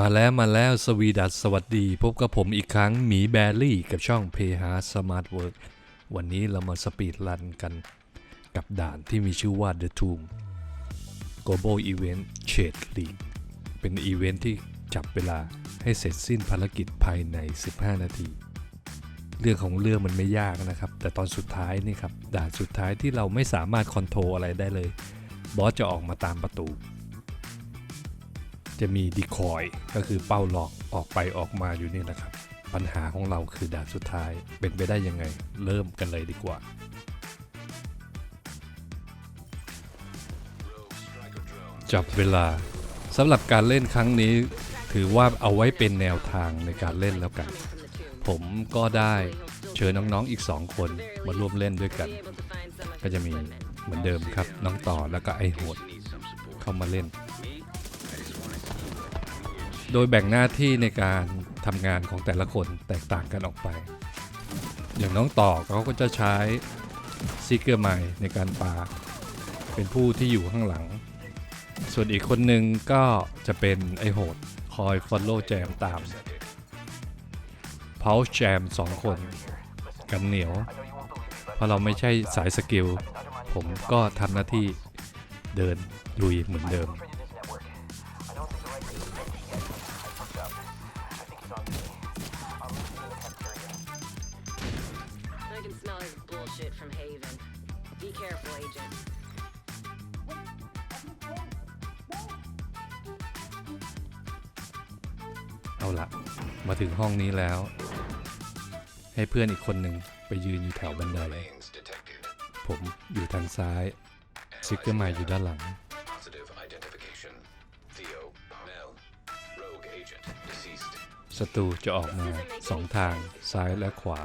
มาแล้วมาแล้วสวีดัสสวัสดี พบกับผมอีกครั้งหมีแบรี่กับช่อง p h a Smart Work วันนี้เรามาสปีดรันกันกับด่านที่มีชื่อว่า The Tomb Global Event Shade League เป็นอีเวนท์ที่จับเวลาให้เสร็จสิ้นภารกิจภายใน 15 นาที เรื่องของเรื่องมันไม่ยากนะครับ แต่ตอนสุดท้ายนี่ครับด่านสุดท้ายที่เราไม่สามารถคอนโทรลอะไรได้เลย บอสจะออกมาตามประตู จะมีดีคอยก็คือเป้าหลอกออกไปออกมาอยู่นี่แหละครับ ปัญหาของเราคือด่านสุดท้ายเป็นไปได้ยังไง เริ่มกันเลยดีกว่าจับเวลาสำหรับการเล่นครั้งนี้ ถือว่าเอาไว้เป็นแนวทางในการเล่นแล้วกัน ผมก็ได้เชิญน้องๆอีก 2 คนมาร่วมเล่นด้วยกัน ก็จะมีเหมือนเดิมครับ น้องต่อแล้วก็ไอโหดเข้ามาเล่น โดยแบ่งหน้าที่ในการทำงานของแต่ละคนแตกต่างกันออกไป อย่างน้องต่อเขาก็จะใช้ซิกเกอร์ไมในการปา เป็นผู้ที่อยู่ข้างหลัง ส่วนอีกคนหนึ่งก็จะเป็นไอโหดคอยฟอลโล่แจมตามพาแจมสองคน กันเหนียว เพราะเราไม่ใช่สายสกิล ผมก็ทำหน้าที่เดินลุยเหมือนเดิม ห้องนี้แล้ว ให้เพื่อนอีกคนหนึ่งไปยืนอยู่แถวบันได Remains detected. ผมอยู่ทางซ้ายซิกเกอร์ไมล์อยู่ด้านหลัง Positive identification. Theo, Mel, rogue agent, deceased. ศัตรูจะออกมาสองทางซ้ายและขวา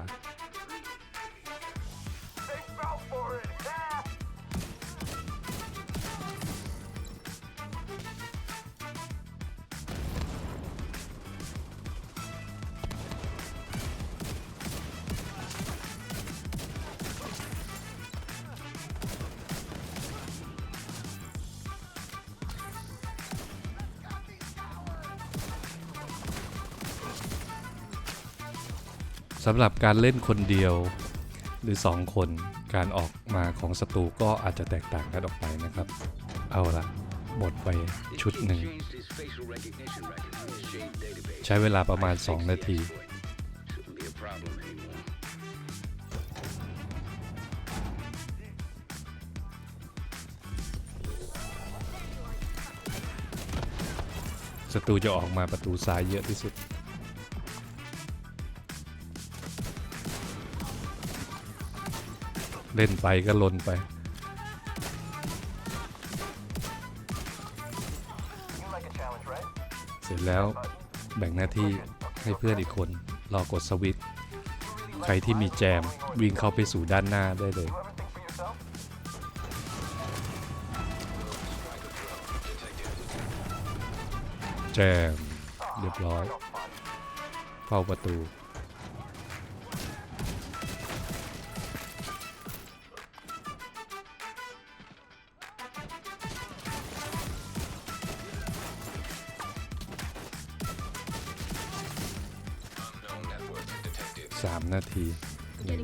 ำหรับการเล่นคนเดียวหรือ 2 คนการออกมาของศัตรูก็อาจจะแตกต่างกันออกไปนะครับ เอาละหมดไปชุดหนึ่ง ใช้เวลาประมาณ 2 นาที ศัตรูจะออกมาประตูซ้ายเยอะที่สุด เล่นไปก็ลนไป เสร็จแล้วแบ่งหน้าที่ให้เพื่อนอีกคนรอกดสวิตช์ใครที่มีแจมวิ่งเข้าไปสู่ด้านหน้าได้เลย แจม เรียบร้อย เข้าประตู 3 นาทีนี่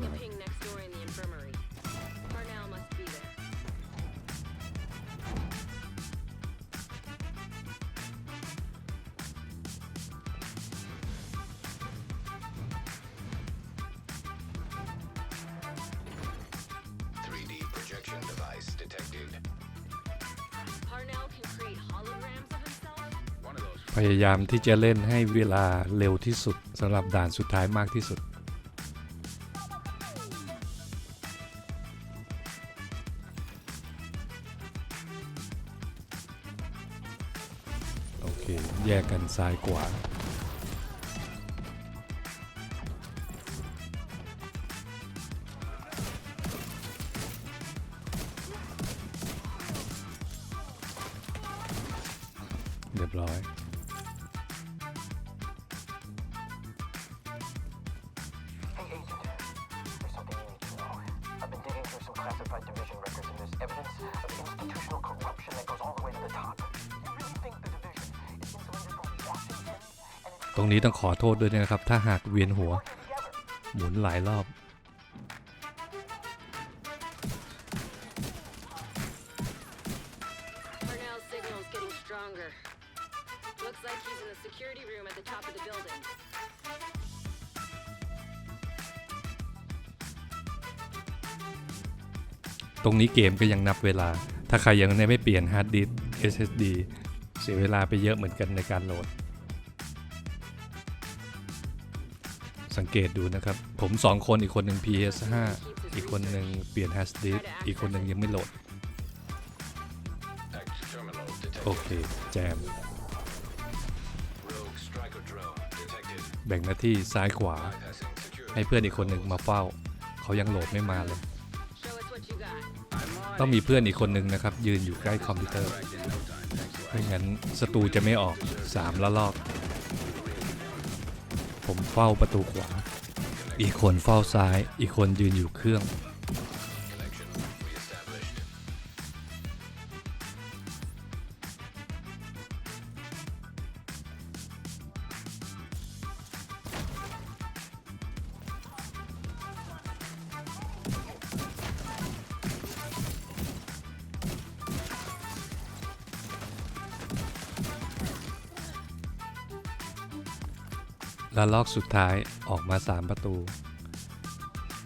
พยายามที่จะเล่นให้เวลาเร็วที่สุดสำหรับด่านสุดท้ายมากที่สุด ซ้ายขวาเรียบร้อย รงนี้ต้องขอโทษด้วยนะครับ ถ้าหากเวียนหัว หมุนหลายรอบ Parnell's signal's getting stronger. Looks like he's in the security room at the top of the building. ตรงนี้เกมก็ยังนับเวลา ถ้าใครยังไม่เปลี่ยนฮาร์ดดิสก์ SSD เสียเวลาไปเยอะเหมือนกันในการโหลด สังเกตดูนะครับ ผมสองคนอีกคนหนึ่ง PS5 อีกคนหนึ่งเปลี่ยนฮาร์ดดิสอีกคนหนึ่งยังไม่โหลด โอเค แจม แบ่งหน้าที่ซ้ายขวา ให้เพื่อนอีกคนหนึ่งมาเฝ้า เขายังโหลดไม่มาเลย ต้องมีเพื่อนอีกคนหนึ่งนะครับ ยืนอยู่ใกล้คอมพิวเตอร์ไม่งั้นศัตรูจะไม่ออกสามละลอก ผมเฝ้าประตูขวา อีกคนเฝ้าซ้าย อีกคนยืนอยู่เครื่อง และลอกสุดท้ายออกมาสามประตู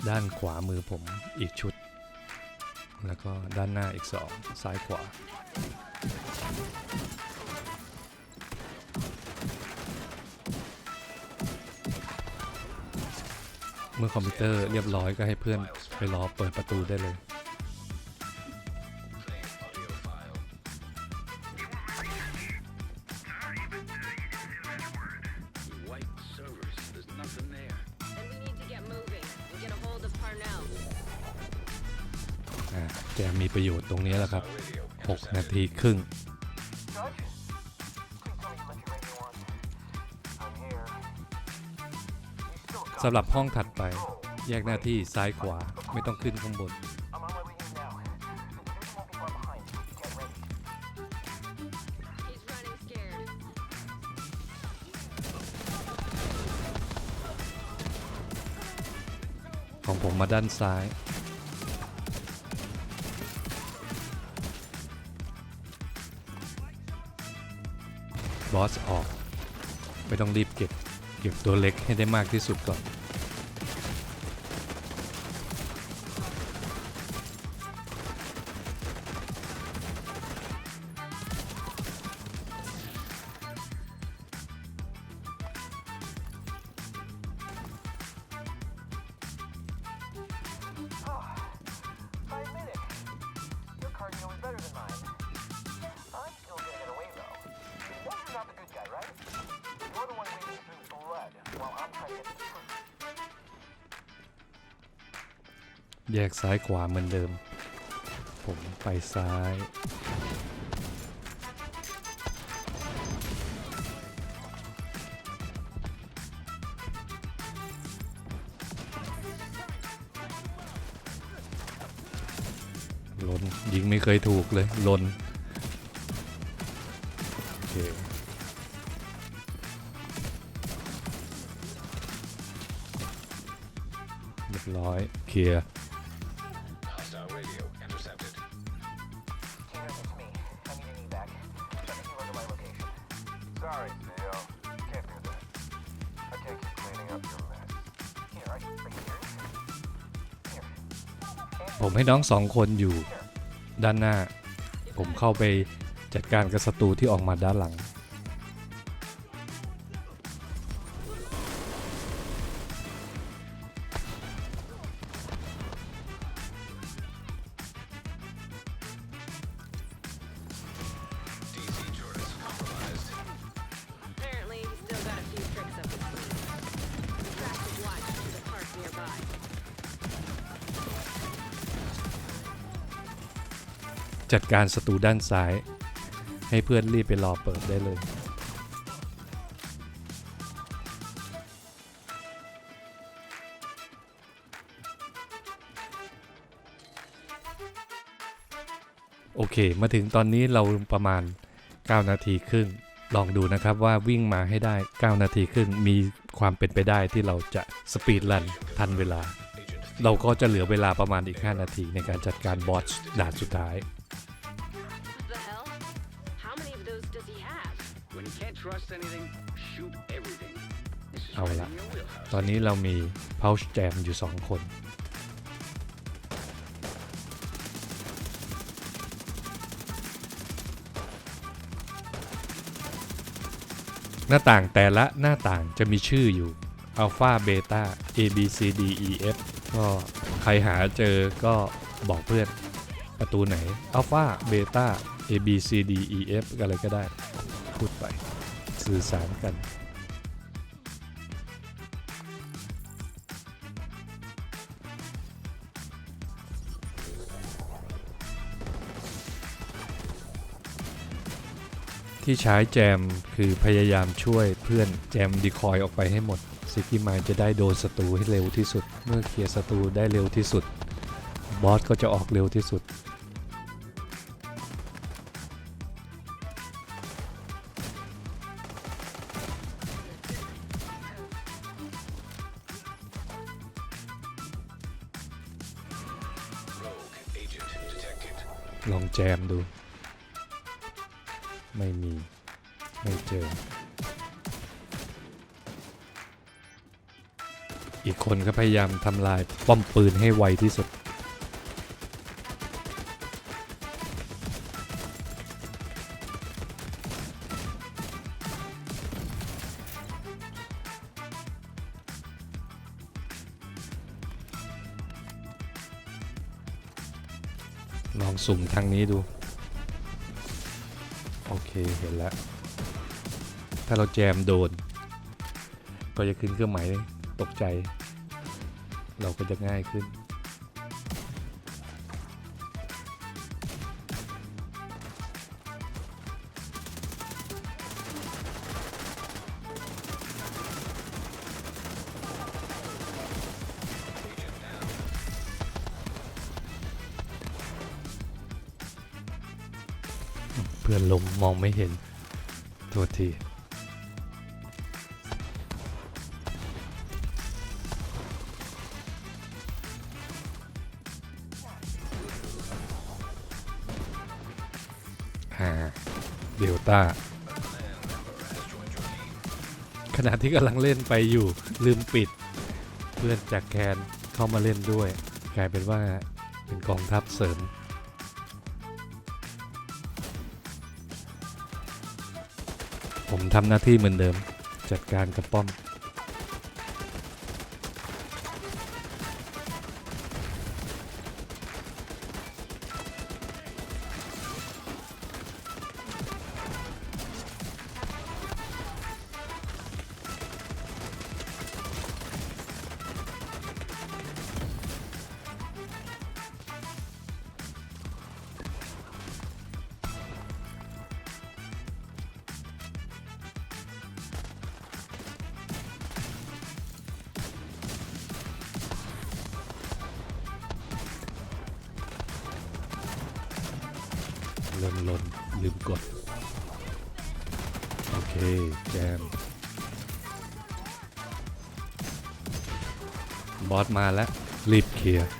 ด้านขวามือผมอีกชุด แล้วก็ด้านหน้าอีกสองซ้ายขวา เมื่อคอมพิวเตอร์เรียบร้อยก็ให้เพื่อนไปรอเปิดประตูได้เลย แกมีประโยชน์ตรงนี้แหละครับ 6 นาทีครึ่ง สำหรับห้องถัดไป แยกหน้าที่ซ้ายขวาไม่ต้องขึ้นข้างบน ของผมมาด้านซ้าย บอสออก ไม่ต้องรีบเก็บ เก็บตัวเล็กให้ได้มากที่สุดก่อน แยกซ้ายขวาเหมือนเดิม ผมไปซ้าย ลนยิงไม่เคยถูกเลย ลน โอเคเรียบร้อย เคลียร์ ให้น้องสองคนอยู่ด้านหน้า ผมเข้าไปจัดการกับศัตรูที่ออกมาด้านหลัง จัดการศัตรูด้านซ้าย ให้เพื่อนรีบไปรอเปิดได้เลย โอเค มาถึงตอนนี้เราประมาณ 9 นาทีครึ่ง ลองดูนะครับว่าวิ่งมาให้ได้ 9 นาทีครึ่ง มีความเป็นไปได้ที่เราจะสปีดรันทันเวลาเราก็จะเหลือเวลาประมาณอีก 5 นาทีในการจัดการบอสด่านสุดท้าย เอา right ละ in your wheelhouse. ตอนนี้เรามี Pouch Jam อยู่ 2 คน หน้าต่างแต่ละหน้าต่างจะมีชื่ออยู่ Alpha Beta A B C D E F ก็ใครหาเจอก็บอกเพื่อนประตูไหน Alpha Beta A B C D E F อะไรก็ได้ พูดไป สื่อสารกันที่ใช้แจมคือพยายามช่วยเพื่อนแจมดีคอยออกไปให้หมดซิกิมายจะได้โดนศัตรูให้เร็วที่สุด เมื่อเคลียร์ศัตรูได้เร็วที่สุด บอสก็จะออกเร็วที่สุด จมดู ไม่มี ไม่เจอ อีกคนก็พยายามทำลายป้อมปืนให้ไวที่สุด สุ่มทางนี้ดู โอเคเห็นแล้ว ถ้าเราแจมโดน ก็จะขึ้นเครื่องหมายตกใจ เราก็จะง่ายขึ้น มองไม่เห็นโทษทีหาเดลต้าขณะที่กำลังเล่นไปอยู่ลืมปิด เพื่อนจากแคนเข้ามาเล่นด้วย กลายเป็นว่าเป็นกองทัพเสริม ผมทำหน้าที่เหมือนเดิม จัดการกับป้อม เริ่มลนลืมกด โอเค แจม บอสมาแล้ว รีบเคลียร์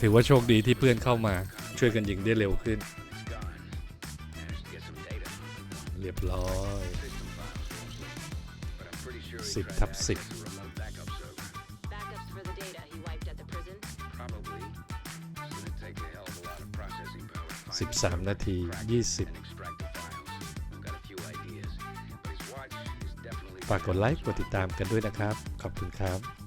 ถือว่าโชคดีที่เพื่อนเข้ามาช่วยกันยิงได้เร็วขึ้น 20 and extract the files. I've got a few ideas, but his watch is definitely ฝากกดไลค์กดติดตามกันด้วยนะครับ ขอบคุณครับ